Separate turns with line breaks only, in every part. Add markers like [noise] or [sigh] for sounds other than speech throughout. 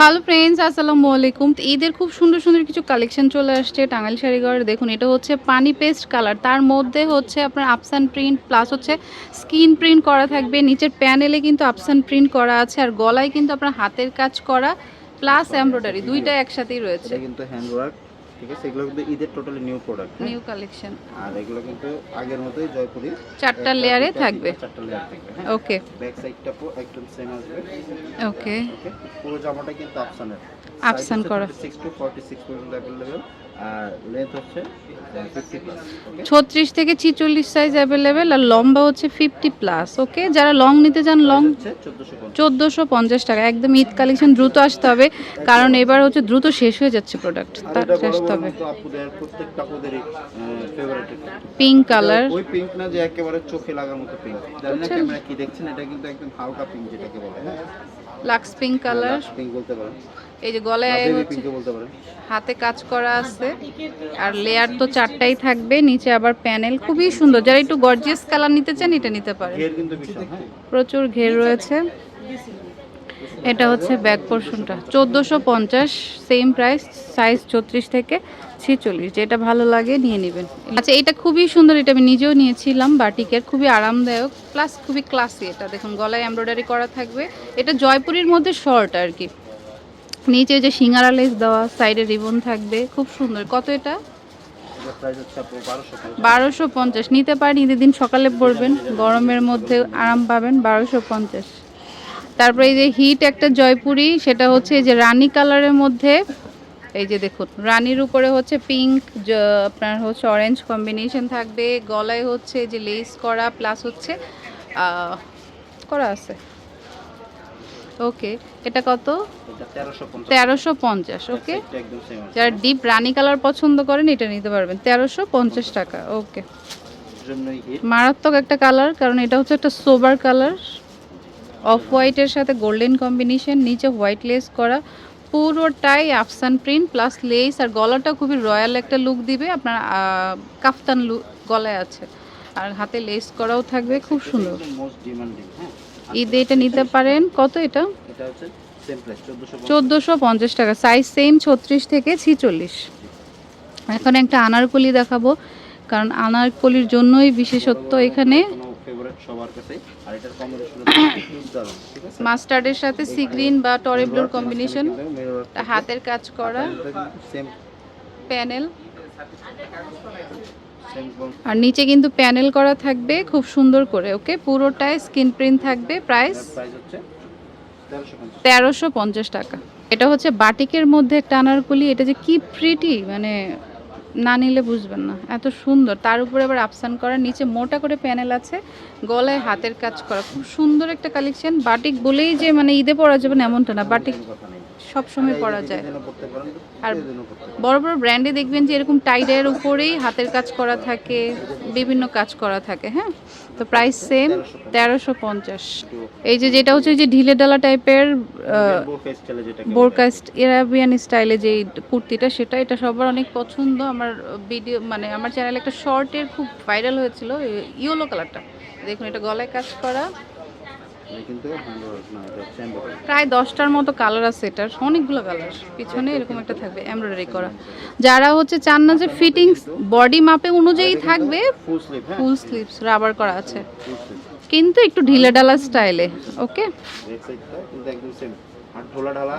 Hello friends আসসালামু আলাইকুম। তো ঈদের খুব সুন্দর সুন্দর কিছু কালেকশন চলে আসছে, টাঙ্গাইল শাড়িঘর। দেখুন, এটা হচ্ছে পানি পেস্ট কালার তার মধ্যে হচ্ছে আপনার আপসান প্রিন্ট প্লাস হচ্ছে স্কিন প্রিন্ট করা থাকবে। নিচের প্যানেলে কিন্তু আপসান প্রিন্ট করা আছে, আর গলায় কিন্তু আপনার হাতের কাজ করা প্লাস এমব্রয়ডারি দুইটা একসাথেই রয়েছে।
কিন্তু হ্যান্ড ওয়ার্ক ঠিক আছে? এগুলো কিন্তু ঈদের totally new product
new collection
আর এগুলো কিন্তু আগের মতোই জয়পুরি।
চারটা লেয়ারে থাকবে?
চারটা লেয়ার থাকবে
ওকে
ব্যাক সাইডটা পুরো একদম সেম আসবে।
ওকে
ওকে পুরো জামাটা কিন্তু আফসানের
আফসান করা।
6 টু 46 পর্যন্ত अवेलेबल আর লেন্থ হচ্ছে 50 প্লাস ওকে
ছত্রিশ থেকে ছিচল্লিশ সাইজ অ্যাভেলেবেল আর লম্বা হচ্ছে ফিফটি প্লাস ওকে যারা লং নিতে চান লং
হচ্ছে 1450
চোদ্দোশো পঞ্চাশ টাকা একদম ঈদ কালেকশন দ্রুত আসতে হবে কারণ এবার হচ্ছে দ্রুত শেষ হয়ে যাচ্ছে প্রোডাক্ট
আর
তার
এটা
আসতে
বড়
হবে
মতো আপুদের প্রত্যেকটা আপুদেরই ফেভারিট
পিঙ্ক কালার
ওই পিঙ্ক না যে একেবারে চোখে লাগার মতো পিঙ্ক জানি না ক্যামেরা কি দেখছেন এটা কিন্তু একদম হালকা পিঙ্ক যেটাকে বলে হ্যাঁ
লাক্স পিঙ্ক কালার
পিঙ্ক বলতে পারেন
এই যে গলায় হাতে কাজ করা আছে। আর লেয়ার তো চারটাই থাকবে নিচে আবার প্যানেল খুবই সুন্দর। যারা একটু গর্জিয়াস কালার নিতে চান এটা নিতে পারেন।
বিশাল হ্যাঁ।
প্রচুর ঘের রয়েছে। এটা হচ্ছে ব্যাক পোর্শনটা চোদ্দোশো পঞ্চাশ সেম প্রাইস সাইজ ছত্রিশ থেকে ছেচল্লিশ। যেটা ভালো লাগে নিয়ে নেবেন। আচ্ছা এটা খুবই সুন্দর এটা আমি নিজেও নিয়েছিলাম। বাটিকের খুবই আরামদায়ক প্লাস খুবই ক্লাসি এটা। দেখুন গলায় এমব্রয়ডারি করা থাকবে। এটা জয়পুরের মধ্যে শর্ট আর কি। নিচে যে সিঙ্গারা লেস দেওয়া সাইডে রিবন থাকবে, খুব সুন্দর। কত এটা?
এটার প্রাইস হচ্ছে আপু 1250
বারোশো পঞ্চাশ। নিতে পারেন, ঈদের দিন সকালে পরবেন, গরমের মধ্যে আরাম পাবেন, বারোশো পঞ্চাশ। তারপরে এই যে হিট একটা জয়পুরি, সেটা হচ্ছে এই যে রানি কালারের মধ্যে, এই যে দেখুন, রানির উপরে হচ্ছে পিঙ্ক আপনার হচ্ছে অরেঞ্জ কম্বিনেশন থাকবে, গলায় হচ্ছে যে লেস করা প্লাস হচ্ছে করা আছে। ওকে এটা কত?
এটা 1350
তেরোশো পঞ্চাশ ওকে। যারা ডিপ রানী কালার পছন্দ করেন এটা নিতে পারবেন। তেরোশো পঞ্চাশ টাকা ওকে। মারাত্মক একটা কালার কারণ এটা হচ্ছে একটা সোবার কালার অফ হোয়াইটের সাথে গোল্ডেন কম্বিনেশন নিচে হোয়াইট লেস করা। পুরোটাই আফসান প্রিন্ট প্লাস লেস আর গলাটা খুবই রয়্যাল একটা লুক দিবে। আপনার কাফতান লুক গলায় আছে। আর হাতে লেস করাও থাকবে খুব সুন্দর। ঈদে এটা নিতে পারেন। কত এটা?
এটা হচ্ছে সেম প্রাইস 1450
চোদ্দোশো পঞ্চাশ টাকা সাইজ সেম ছত্রিশ থেকে ছিচল্লিশ। এখন একটা আনারকলি দেখাবো কারণ আনারকলির জন্যই বিশেষত্ব এখানে। মাস্টার্ডের [coughs] সাথে সি গ্রিন বা টরেব্লোর কম্বিনেশন হাতের কাজ করা। প্যানেল আর নিচে কিন্তু প্যানেল করা থাকবে খুব সুন্দর করে ওকে? পুরোটাই স্কিন প্রিন্ট থাকবে প্রাইস
প্রাইস হচ্ছে 1350
তেরোশো পঞ্চাশ টাকা। এটা হচ্ছে বাটিকের মধ্যে একটা আনারকলি এটা যে কি প্রিটি মানে না নিলে বুঝবেন না এত সুন্দর। তার উপরে আবার আফসান করা নিচে মোটা করে প্যানেল আছে গলায় হাতের কাজ করা খুব সুন্দর একটা কালেকশন বাটিক বলেই যে মানে ঈদে পরা যাবে না এমনটা না বাটিক
নেই
সবসময় পরা যায়। আর বড় বড় ব্র্যান্ডে দেখবেন যে এরকম টাইডের উপরেই হাতের কাজ করা থাকে বিভিন্ন কাজ করা থাকে হ্যাঁ? তো প্রাইস সেম তেরোশো পঞ্চাশ। এই যে যেটা হচ্ছে যে ঢিলে ডালা টাইপের। বোরকাস্ট এরাবিয়ান স্টাইলে যে কুর্তিটা সেটা এটা সবার অনেক পছন্দ। আমার ভিডিও মানে আমার চ্যানেলে একটা শর্টের খুব ভাইরাল হয়েছিল ইয়েলো কালারটা দেখুন এটা গলায় কাজ করা। প্রায় দশটার মতো কালার আছে এটার অনেকগুলো কালার পিছনে এরকম একটা থাকবে এমব্রয়ডারি করা। যারা হচ্ছে চান না যে ফিটিংস বডি মাপে অনুযায়ী থাকবে
ফুল স্লিভ
স্লিভস রাবার করা আছে। কিন্তু একটু ঢিলে ডালা স্টাইলে ওকে?
ঢোলা ঢালা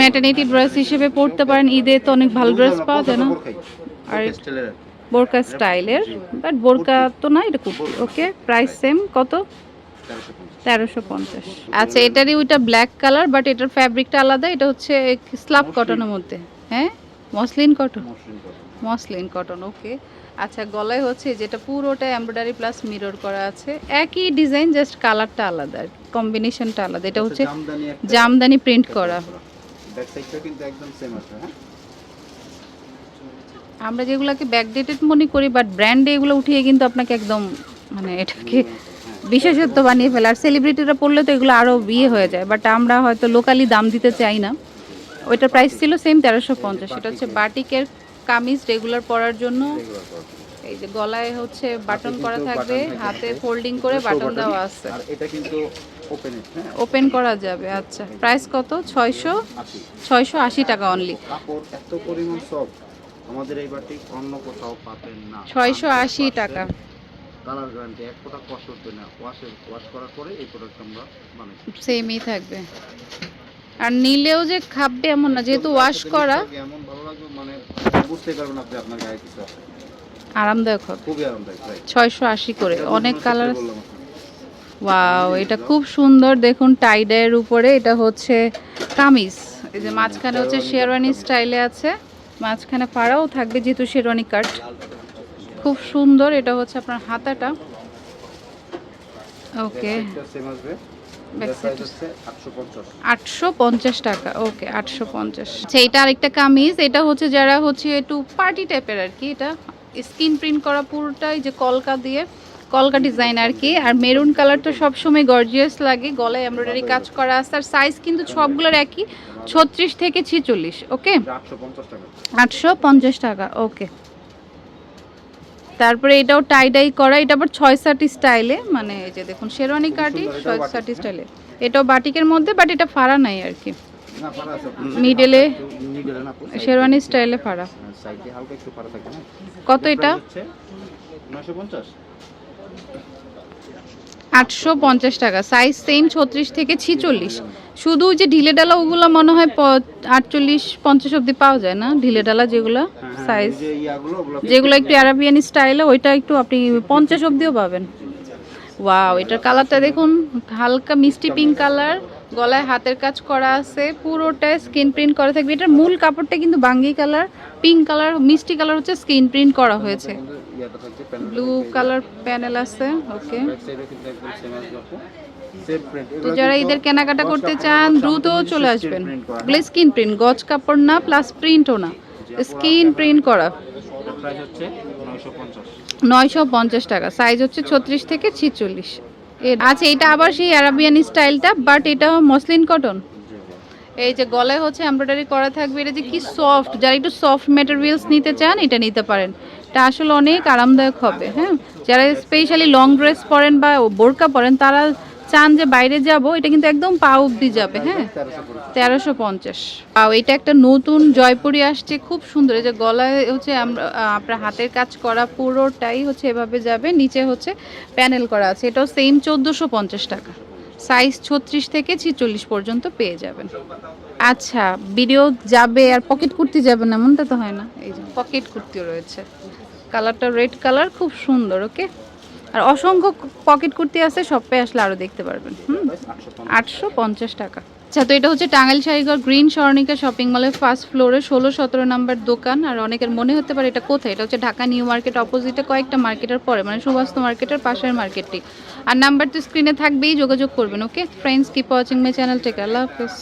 ম্যাটার্নিটি ড্রেস হিসেবে পড়তে পারেন ঈদে তো অনেক ভালো ড্রেস পাওয়া যায় না। আর বোরকা স্টাইলের বাট বোরকা তো না এটা কুর্তি ওকে প্রাইস সেম কত? তেরোশো পঞ্চাশ। আচ্ছা এটারই ওইটা ব্ল্যাক কালার বাট এটার ফ্যাব্রিকটা আলাদা এটা হচ্ছে স্লাব কটনের মধ্যে। হ্যাঁ?
Muslin cotton
muslin cotton okay. আচ্ছা গলায় হচ্ছে যেটা পুরোটা এমব্রয়ডারি প্লাস মিরর করা আছে একই ডিজাইন জাস্ট কালারটা আলাদা আর কম্বিনেশনটা আলাদা। এটা হচ্ছে
জামদানি
জামদানি প্রিন্ট করা।
ব্যাক সাইডটা কিন্তু একদম সেম আছে হ্যাঁ?
আমরা যেগুলোকে ব্যাকডেটেড মনে করি বাট ব্র্যান্ডে এগুলো উঠিয়ে কিন্তু আপনাকে একদম মানে এটাকে বিশেষত্ব বানিয়ে ফেলে। আর সেলিব্রিটিরা পড়লে তো এগুলো আরও বিয়ে হয়ে যায়। বাট আমরা হয়তো লোকালি দাম দিতে চাই না। ওইটার প্রাইস ছিল সেম তেরোশো পঞ্চাশ। এটা হচ্ছে বাটিকের কামিজ রেগুলার পরার জন্য। এই যে গলায় হচ্ছে বাটন করা থাকবে হাতে ফোল্ডিং করে বাটন দেওয়া আছে।
এটা কিন্তু ওপেন হ্যাঁ
করা যাবে আচ্ছা। প্রাইস কত? ছয়শো ছয়শো আশি টাকা অনলি
কাপড় এত পরিমাণ সফট আমাদের এই বাটি অন্য কোথাও পাবেন না।
ছয়শো আশি টাকা।
কালার গ্যারান্টি এক ফোঁটা কষ্ট হচ্ছে না। ওয়াশে ওয়াশ করার পরে এই প্রোডাক্ট আমরা বানাইছি
সেমই থাকবে। আর নিলেও যে খাবে এমন না যেহেতু ওয়াশ করা।
এমন ভালো লাগবে মানে বুঝতে পারবেন আপনি আপনার গায়ে কিছু আছে।
আরামদায়ক হবে।
খুবই আরামদায়ক
ছয়শো আশি করে অনেক কালার ওয়াও এটা খুব সুন্দর। দেখুন টাইডের উপরে এটা হচ্ছে কামিজ। এই যে মাঝখানে হচ্ছে শেরওয়ানি স্টাইলে আছে। মাঝখানে পাড়াও থাকবে যেহেতু শেরওয়ানি কাট খুব সুন্দর এটা হচ্ছে আপনার হাতাটা। ওকে।
Back side টা same আসবে।
Back
এটা
side
price হচ্ছে 850
আটশো পঞ্চাশ টাকা ওকে আটশো পঞ্চাশ। আচ্ছা এটা আরেকটা কামিজ এটা হচ্ছে যারা হচ্ছে একটু পার্টি টাইপের আর কি এটা স্কিন প্রিন্ট করা পুরোটাই যে কলকা দিয়ে কলকা ডিজাইন আর কি আর মেরুন কালারটা সবসময় গর্জিয়াস লাগে গলায় এমব্রয়ডারি কাজ করা আছে আর সাইজ কিন্তু সবগুলোর একই ছত্রিশ থেকে ছিচল্লিশ ওকে?
850 টাকা।
আটশো পঞ্চাশ টাকা ওকে। তারপরে এটাও টাই ডাই করা এটা আবার ছয় সাটি স্টাইলে মানে এই যে দেখুন শেরওয়ানি কাটি ছয় সাটি? স্টাইলে এটাও বাটিকের মধ্যে বাট এটা ফাড়া নাই আর কি। মিডলে শেরওয়ানি স্টাইলে ফাড়া।
সাইডে হালকা একটু পারা থাকে না?
কত এটা?
950
আটশো পঞ্চাশ টাকা। সাইজ সেম ছত্রিশ থেকে ছিচল্লিশ। শুধু যে ঢিলে ডালা ওগুলো মনে হয় আটচল্লিশ পঞ্চাশ অব্দি পাওয়া যায় না? ঢিলে ডালা যেগুলো
হ্যাঁ,
সাইজ
যে ইয়াগুলো ওগুলো
যেগুলো একটু অ্যারাবিয়ান স্টাইলে ওইটা একটু আপনি পঞ্চাশ অব্দিও পাবেন। ওয়াও এটার কালারটা দেখুন হালকা মিষ্টি পিঙ্ক কালার গলায় হাতের কাজ করা আছে পুরোটা স্কিন প্রিন্ট করা থাকবে। এটার মূল কাপড়টা কিন্তু বাঙ্গি কালার পিঙ্ক কালার মিষ্টি কালার হচ্ছে স্কিন প্রিন্ট করা হয়েছে।
ইয়াটা থাকছে প্যানেল
ব্লু কালার প্যানেল আছে ওকে
ব্যাক সাইডে কিন্তু একদম সেম আসবে আপু
তো যারা ঈদের কেনাকাটা করতে চান দ্রুত চলে আসবেন। এগুলো স্কিন প্রিন্ট গজ কাপড় না প্লাস প্রিন্টও না। স্কিন প্রিন্ট করা।
প্রাইস হচ্ছে 950
নয়শো পঞ্চাশ টাকা সাইজ হচ্ছে ছত্রিশ থেকে ছিচল্লিশ। আচ্ছা এটা আবার সেই অ্যারাবিয়ান স্টাইলটা বাট এটা মসলিন কটন এই যে গলায় হচ্ছে এমব্রয়ডারি করা থাকবে এটা যে কি সফট যারা একটু সফট ম্যাটেরিয়ালস নিতে চান এটা নিতে পারেন। এটা আসলে অনেক আরামদায়ক হবে হ্যাঁ? যারা স্পেশালি লং ড্রেস পরেন বা বোরকা পরেন, তারা চান যে বাইরে যাব, এটা কিন্তু একদম পা অব্দি যাবে হ্যাঁ? তেরোশো পঞ্চাশ। আর এটা একটা নতুন জয়পুরি আসছে, খুব সুন্দর। যে গলায় হচ্ছে আমরা, আপনার হাতের কাজ করা পুরোটাই হচ্ছে এভাবে যাবে, নিচে হচ্ছে প্যানেল করা আছে। এটাও সেম চোদ্দোশো পঞ্চাশ টাকা। সাইজ ছত্রিশ থেকে ছিচল্লিশ পর্যন্ত পেয়ে যাবেন। আচ্ছা ভিডিও যাবে আর পকেট কুর্তি যাবে না, এমনটা তো হয় না? এই যে পকেট কুর্তিও রয়েছে। কালারটা রেড কালার, খুব সুন্দর, ওকে? আর অসংখ্য পকেট কুর্তি আছে সবে আসলে আরও দেখতে পারবেন, হুম? আটশো পঞ্চাশ টাকা। আচ্ছা তো এটা হচ্ছে টাঙ্গাইল শাড়িঘর গ্রিন স্বর্ণিকা শপিং মলের ফার্স্ট ফ্লোরে, ষোলো সতেরো নাম্বার দোকান। আর অনেকের মনে হতে পারে এটা কোথায়? এটা হচ্ছে ঢাকা নিউ মার্কেট অপোজিটে কয়েকটা মার্কেটের পরে মানে সুবাস্ত মার্কেটের পাশের মার্কেটটি। আর নাম্বার তো স্ক্রিনে থাকবেই, যোগাযোগ করবেন, okay? Friends keep watching my channel take আল্লাহ হাফেজ।